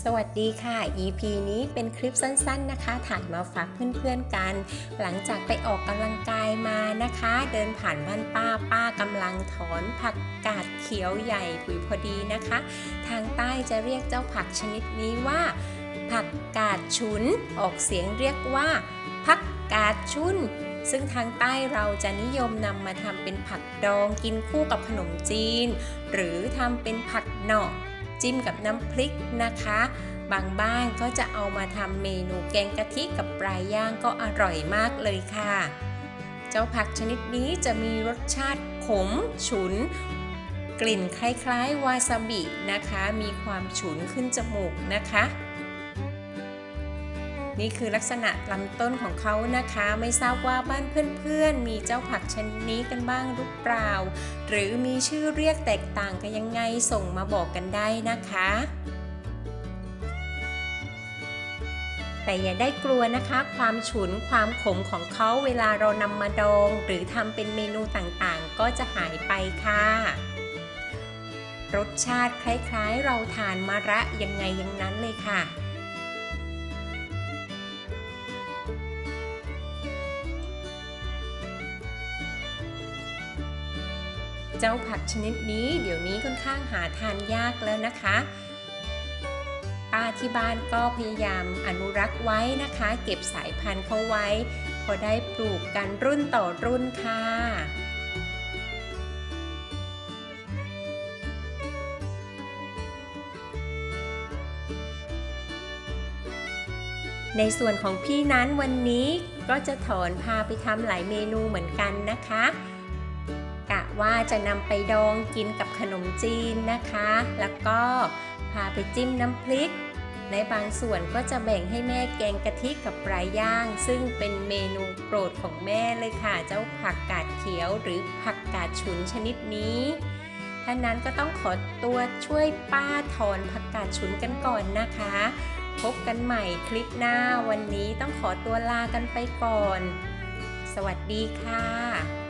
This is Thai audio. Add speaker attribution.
Speaker 1: สวัสดีค่ะ EP นี้เป็นคลิปสั้นๆนะคะ ถ่ายมาฝากเพื่อนๆกัน หลังจากไปออกกำลังกายมานะคะ เดินผ่านบ้านป้าป้ากำลังถอนผักกาดเขียวใหญ่ผุยพอดีนะคะ ทางใต้จะเรียกเจ้าผักชนิดนี้ว่า ผักกาดฉุน ออกเสียงเรียกว่าผักกาดชุนซึ่งทางใต้เราจะนิยมนำมาทำเป็นผักดองกินคู่กับขนมจีน หรือทำเป็นผักเหนาะ จิ้มกับน้ำพริกนะคะ บางบ้านก็จะเอามาทำเมนูแกงกะทิกับปลาย่างก็อร่อยมากเลยค่ะ เจ้าผักชนิดนี้จะมีรสชาติขม ฉุน กลิ่นคล้ายๆ วาซาบินะคะ มีความฉุนขึ้นจมูกนะคะ นี่คือลักษณะลำต้นของเขานะคะ ไม่ทราบว่าบ้านเพื่อนๆ มีเจ้าผักชนิดนี้กันบ้างหรือเปล่า หรือมีชื่อเรียกแตกต่างกันยังไงส่งมาบอกกันได้นะคะ แต่อย่าได้กลัวนะคะ ความฉุนความขมของเขาเวลาเรานำมาดอง หรือทำเป็นเมนูต่างๆ ก็จะหายไปค่ะรสชาติคล้ายๆ เราทานมะระยังไงอย่างนั้นเลยค่ะ เจ้าผักชนิดนี้เดี๋ยวนี้ค่อนข้างหาทานยากแล้วนะคะป้าที่บ้านก็พยายามอนุรักษ์ไว้นะคะ เก็บสายพันธุ์เขาไว้ พอได้ปลูกกันรุ่นต่อรุ่นค่ะในส่วนของพี่นั้นวันนี้ก็จะถอนพาไปทำหลายเมนูเหมือนกันนะคะกะ ว่าจะนำไปดองกินกับขนมจีนนะคะ แล้วก็พาไปจิ้มน้ำพริก ในบางส่วนก็จะแบ่งให้แม่แกงกะทิกับปลาย่าง ซึ่งเป็นเมนูโปรดของแม่เลยค่ะ เจ้าผักกาดเขียวหรือผักกาดฉุนชนิดนี้ท่านั้นก็ต้องขอตัวช่วยป้าถอนผักกาดฉุนกันก่อนนะคะ พบกันใหม่คลิปหน้าวันนี้ต้องขอตัวลากันไปก่อน สวัสดีค่ะ